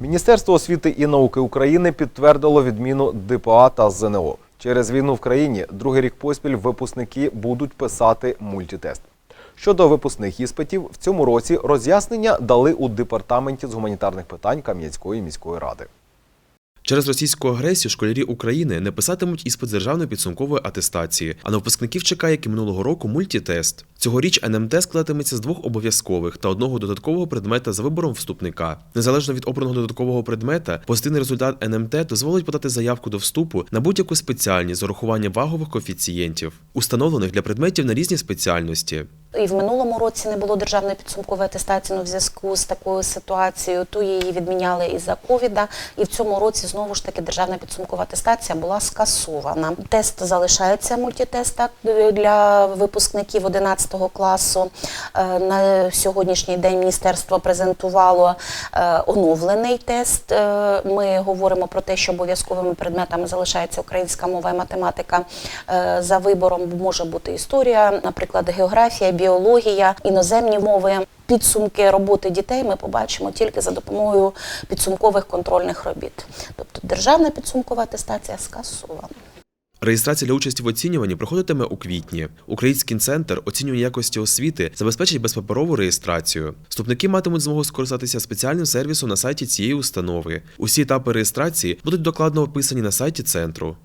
Міністерство освіти і науки України підтвердило відміну ДПА та ЗНО. Через війну в країні другий рік поспіль випускники будуть писати мультитест. Щодо випускних іспитів, в цьому році роз'яснення дали у департаменті з гуманітарних питань Кам'янської міської ради. Через російську агресію школярі України не писатимуть іспит з державної підсумкової атестації, а на випускників чекає, як і минулого року, мультітест. Цьогоріч НМТ складатиметься з двох обов'язкових та одного додаткового предмета за вибором вступника. Незалежно від обраного додаткового предмета, позитивний результат НМТ дозволить подати заявку до вступу на будь-яку спеціальність з урахуванням вагових коефіцієнтів, установлених для предметів на різні спеціальності. І в минулому році не було державної підсумкової атестації ну, в зв'язку з такою ситуацією. То її відміняли із-за ковіда. І в цьому році знову ж таки державна підсумкова атестація була скасована. Тест залишається мультитест для випускників 11 класу. Е, На сьогоднішній день міністерство презентувало е, оновлений тест. Е, Ми говоримо про те, що обов'язковими предметами залишається українська мова і математика. За вибором може бути історія, наприклад, географія, біологія, іноземні мови. Підсумки роботи дітей ми побачимо тільки за допомогою підсумкових контрольних робіт. Тобто державна підсумкова атестація скасована. Реєстрація для участі в оцінюванні проходитиме у квітні. Український центр оцінювання якості освіти забезпечить безпаперову реєстрацію. Вступники матимуть змогу скористатися спеціальним сервісом на сайті цієї установи. Усі етапи реєстрації будуть докладно описані на сайті центру.